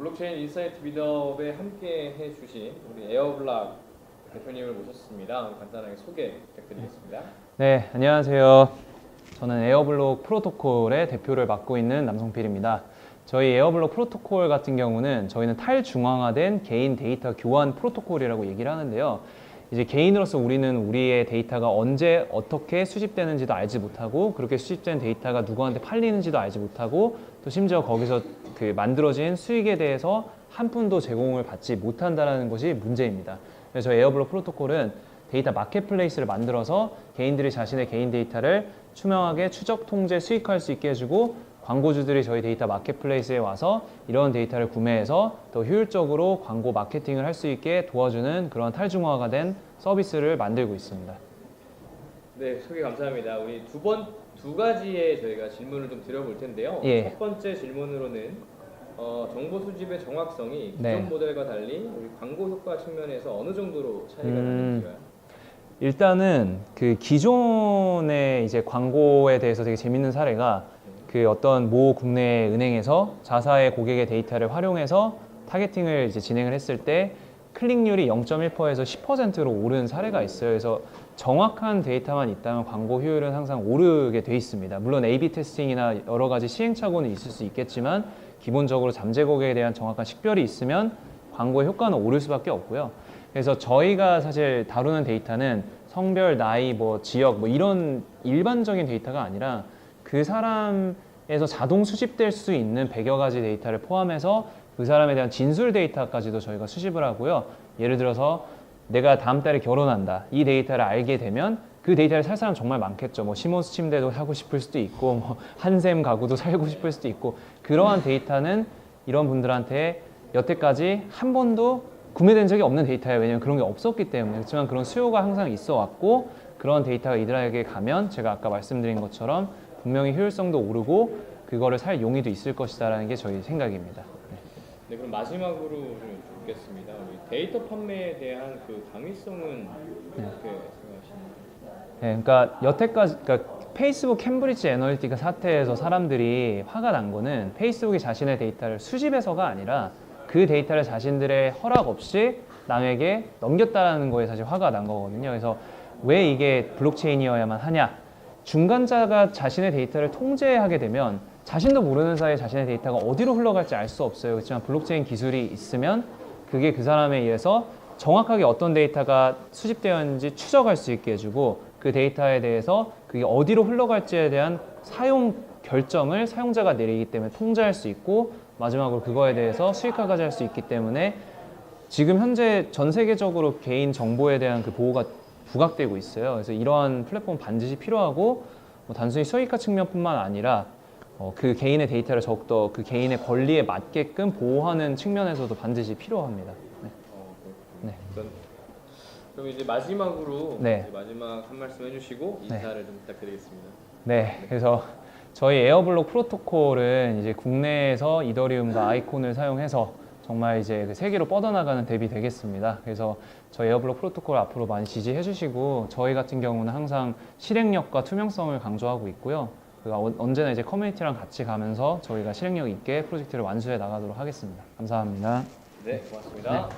블록체인 인사이트 미더업에 함께 해주신 우리 에어블락 대표님을 모셨습니다. 간단하게 소개 부탁드리겠습니다. 네, 안녕하세요. 저는 에어블록 프로토콜의 대표를 맡고 있는 남성필입니다. 저희 에어블록 프로토콜 같은 경우는 저희는 탈중앙화된 개인 데이터 교환 프로토콜이라고 얘기를 하는데요. 이제 개인으로서 우리는 우리의 데이터가 언제 어떻게 수집되는지도 알지 못하고 그렇게 수집된 데이터가 누구한테 팔리는지도 알지 못하고 또 심지어 거기서 그 만들어진 수익에 대해서 한 푼도 제공을 받지 못한다라는 것이 문제입니다. 그래서 에어블록 프로토콜은 데이터 마켓플레이스를 만들어서 개인들이 자신의 개인 데이터를 투명하게 추적, 통제, 수익할 수 있게 해주고 광고주들이 저희 데이터 마켓플레이스에 와서 이런 데이터를 구매해서 더 효율적으로 광고 마케팅을 할 수 있게 도와주는 그런 탈중화가 된 서비스를 만들고 있습니다. 네, 소개 감사합니다. 우리 두 번 두 가지의 저희가 질문을 좀 드려볼 텐데요. 예. 첫 번째 질문으로는 어, 정보 수집의 정확성이 기존 네. 모델과 달리 우리 광고 효과 측면에서 어느 정도로 차이가 음. 나는지요? 일단은 그 기존의 이제 광고에 대해서 되게 재밌는 사례가 그 어떤 모 국내 은행에서 자사의 고객의 데이터를 활용해서 타겟팅을 이제 진행을 했을 때 클릭률이 0.1%에서 10%로 오른 사례가 있어요. 그래서 정확한 데이터만 있다면 광고 효율은 항상 오르게 돼 있습니다. 물론 A/B 테스팅이나 여러 가지 시행착오는 있을 수 있겠지만 기본적으로 잠재 고객에 대한 정확한 식별이 있으면 광고의 효과는 오를 수밖에 없고요. 그래서 저희가 사실 다루는 데이터는 성별, 나이, 뭐 지역 뭐 이런 일반적인 데이터가 아니라 그 사람에서 자동 수집될 수 있는 100여 가지 데이터를 포함해서 그 사람에 대한 진술 데이터까지도 저희가 수집을 하고요. 예를 들어서 내가 다음 달에 결혼한다. 이 데이터를 알게 되면 그 데이터를 살 사람 정말 많겠죠. 뭐 시몬스 침대도 사고 싶을 수도 있고 뭐 한샘 가구도 살고 싶을 수도 있고 그러한 데이터는 이런 분들한테 여태까지 한 번도 구매된 적이 없는 데이터예요. 왜냐하면 그런 게 없었기 때문에 그렇지만 그런 수요가 항상 있어 왔고 그런 데이터가 이들에게 가면 제가 아까 말씀드린 것처럼 분명히 효율성도 오르고 그거를 살 용의도 있을 것이다라는 게 저희 생각입니다. 네, 그럼 마지막으로 좀 묻겠습니다. 우리 데이터 판매에 대한 그 당위성은 어떻게 생각하시나요? 네, 그러니까 여태까지 그러니까 페이스북 캠브리지 애널리티카 사태에서 사람들이 화가 난 거는 페이스북이 자신의 데이터를 수집해서가 아니라 그 데이터를 자신들의 허락 없이 남에게 넘겼다라는 거에 사실 화가 난 거거든요. 그래서 왜 이게 블록체인이어야만 하냐? 중간자가 자신의 데이터를 통제하게 되면 자신도 모르는 사이에 자신의 데이터가 어디로 흘러갈지 알 수 없어요. 그렇지만 블록체인 기술이 있으면 그게 그 사람에 의해서 정확하게 어떤 데이터가 수집되었는지 추적할 수 있게 해주고 그 데이터에 대해서 그게 어디로 흘러갈지에 대한 사용 결정을 사용자가 내리기 때문에 통제할 수 있고 마지막으로 그거에 대해서 수익화까지 할 수 있기 때문에 지금 현재 전 세계적으로 개인 정보에 대한 그 보호가 부각되고 있어요. 그래서 이러한 플랫폼 반드시 필요하고 뭐 단순히 수익화 측면뿐만 아니라 어, 그 개인의 데이터를 더욱더 그 개인의 권리에 맞게끔 보호하는 측면에서도 반드시 필요합니다. 네. 어. 네. 그럼, 그럼 이제 마지막으로 네. 이제 마지막 한 말씀 해주시고 네. 인사를 좀 부탁드리겠습니다. 네, 그래서 저희 에어블록 프로토콜은 이제 국내에서 이더리움과 아이콘을 사용해서 정말 이제 그 세계로 뻗어나가는 대 되겠습니다. 그래서 저희 에어블록 프로토콜 앞으로 많이 지지해 주시고 저희 같은 경우는 항상 실행력과 투명성을 강조하고 있고요. 그 언- 언제나 이제 커뮤니티랑 같이 가면서 저희가 실행력 있게 프로젝트를 완수해 나가도록 하겠습니다. 감사합니다. 네, 고맙습니다.